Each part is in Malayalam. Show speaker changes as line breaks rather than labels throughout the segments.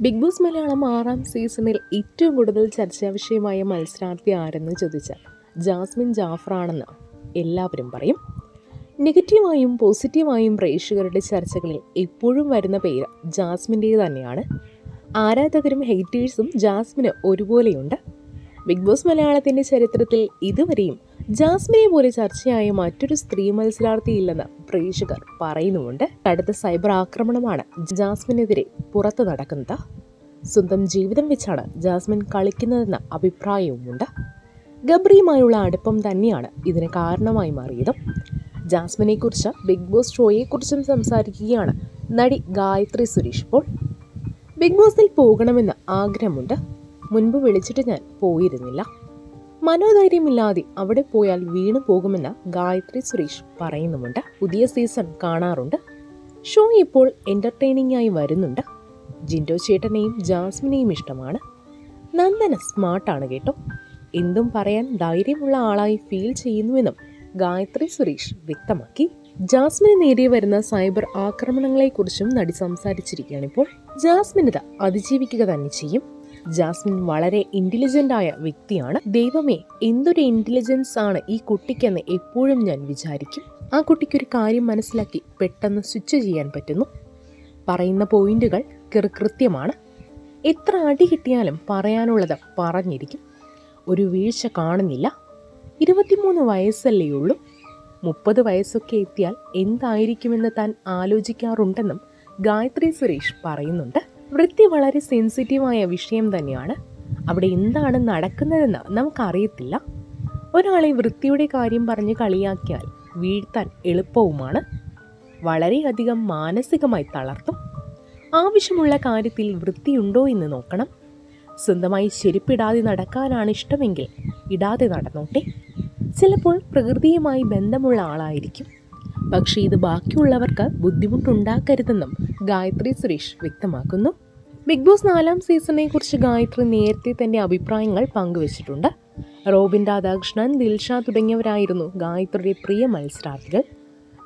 ബിഗ് ബോസ് മലയാളം ആറാം സീസണിൽ ഏറ്റവും കൂടുതൽ ചർച്ചാ വിഷയമായ മത്സരാർത്ഥി ആരെന്ന് ചോദിച്ചാൽ ജാസ്മിൻ ജാഫറാണെന്ന് എല്ലാവരും പറയും. നെഗറ്റീവായും പോസിറ്റീവായും പ്രേക്ഷകരുടെ ചർച്ചകളിൽ എപ്പോഴും വരുന്ന പേര് ജാസ്മിന്റെ തന്നെയാണ്. ആരാധകരും ഹെയ്റ്റേഴ്സും ജാസ്മിന് ഒരുപോലെയുണ്ട്. ബിഗ് ബോസ് മലയാളത്തിന്റെ ചരിത്രത്തിൽ ഇതുവരെയും ജാസ്മിനെ പോലെ ചർച്ചയായ മറ്റൊരു സ്ത്രീ മത്സരാർത്ഥി ഇല്ലെന്ന് പ്രേക്ഷകർ പറയുന്നുമുണ്ട്. കടുത്ത സൈബർ ആക്രമണമാണ് ജാസ്മിനെതിരെ പുറത്തു നടക്കുന്നത്. സ്വന്തം ജീവിതം വെച്ചാണ് ജാസ്മിൻ കളിക്കുന്നതെന്ന അഭിപ്രായവുമുണ്ട്. ഗബ്രിയുമായുള്ള അടുപ്പം തന്നെയാണ് ഇതിന് കാരണമായി മാറിയത്. ജാസ്മിനെക്കുറിച്ച് ബിഗ് ബോസ് ഷോയെക്കുറിച്ചും സംസാരിക്കുകയാണ് നടി ഗായത്രി സുരേഷ് ഇപ്പോൾ. ബിഗ് ബോസിൽ പോകണമെന്ന് ആഗ്രഹമുണ്ട്. മുൻപ് വിളിച്ചിട്ട് ഞാൻ പോയിരുന്നില്ല. മനോധൈര്യമില്ലാതെ അവിടെ പോയാൽ വീണു പോകുമെന്ന് ഗായത്രി സുരേഷ് പറയുന്നുമുണ്ട്. പുതിയ സീസൺ കാണാറുണ്ട്. ഷോ ഇപ്പോൾ എന്റർടൈനിങ് ആയി വരുന്നുണ്ട്. ജിൻഡോ ചേട്ടനെയും ജാസ്മിനെയും ഇഷ്ടമാണ്. നന്ദന സ്മാർട്ടാണ് കേട്ടോ. എന്തും പറയാൻ ധൈര്യമുള്ള ആളായി ഫീൽ ചെയ്യുന്നുവെന്നും ഗായത്രി സുരേഷ് വ്യക്തമാക്കി. ജാസ്മിന് നേരെ വരുന്ന സൈബർ ആക്രമണങ്ങളെക്കുറിച്ചും നടി സംസാരിച്ചിരിക്കുകയാണിപ്പോൾ. ഇത് അതിജീവിക്കുക തന്നെ ചെയ്യും. ജാസ്മിൻ വളരെ ഇന്റലിജന്റ് ആയ വ്യക്തിയാണ്. ദൈവമേ എന്തൊരു ഇന്റലിജൻസ് ആണ് ഈ കുട്ടിക്കെന്ന് എപ്പോഴും ഞാൻ വിചാരിക്കും. ആ കുട്ടിക്കൊരു കാര്യം മനസ്സിലാക്കി പെട്ടെന്ന് സ്വിച്ച് ചെയ്യാൻ പറ്റുന്നു. പറയുന്ന പോയിന്റുകൾ കൃത്യമാണ്. എത്ര അടി കിട്ടിയാലും പറയാനുള്ളത് പറഞ്ഞിരിക്കും. ഒരു വീഴ്ച കാണുന്നില്ല. ഇരുപത്തിമൂന്ന് വയസ്സല്ലേ ഉള്ളൂ. മുപ്പത് വയസ്സൊക്കെ എത്തിയാൽ എന്തായിരിക്കുമെന്ന് താൻ ആലോചിക്കാറുണ്ടെന്നും ഗായത്രി സുരേഷ് പറയുന്നുണ്ട്. വൃത്തി വളരെ സെൻസിറ്റീവായ വിഷയം തന്നെയാണ്. അവിടെ എന്താണ് നടക്കുന്നതെന്ന് നമുക്കറിയത്തില്ല. ഒരാളെ വൃത്തിയുടെ കാര്യം പറഞ്ഞ് കളിയാക്കിയാൽ വീഴ്ത്താൻ എളുപ്പവുമാണ്. വളരെയധികം മാനസികമായി തളർത്തും. ആവശ്യമുള്ള കാര്യത്തിൽ വൃത്തിയുണ്ടോ എന്ന് നോക്കണം. സ്വന്തമായി ചെരുപ്പിടാതെ നടക്കാനാണ് ഇഷ്ടമെങ്കിൽ ഇടാതെ നടന്നോട്ടെ. ചിലപ്പോൾ പ്രകൃതിയുമായി ബന്ധമുള്ള ആളായിരിക്കും. പക്ഷേ ഇത് ബാക്കിയുള്ളവർക്ക് ബുദ്ധിമുട്ടുണ്ടാക്കരുതെന്നും ഗായത്രി സുരേഷ് വ്യക്തമാക്കുന്നു. ബിഗ് ബോസ് നാലാം സീസണിനെ കുറിച്ച് ഗായത്രി നേരത്തെ തന്റെ അഭിപ്രായങ്ങൾ പങ്കുവച്ചിട്ടുണ്ട്. റോബിൻ രാധാകൃഷ്ണൻ ദിൽഷ തുടങ്ങിയവരായിരുന്നു ഗായത്രിയുടെ പ്രിയ മത്സരാർത്ഥികൾ.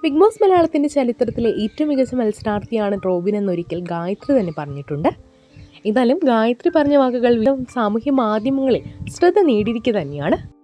ബിഗ് ബോസ് മലയാളത്തിന്റെ ചരിത്രത്തിലെ ഏറ്റവും മികച്ച മത്സരാർത്ഥിയാണ് റോബിൻ എന്നൊരിക്കൽ ഗായത്രി തന്നെ പറഞ്ഞിട്ടുണ്ട്. എന്നാലും ഗായത്രി പറഞ്ഞ വാക്കുകൾ സാമൂഹ്യ മാധ്യമങ്ങളിൽ ശ്രദ്ധ നേടിയിരിക്കുക തന്നെയാണ്.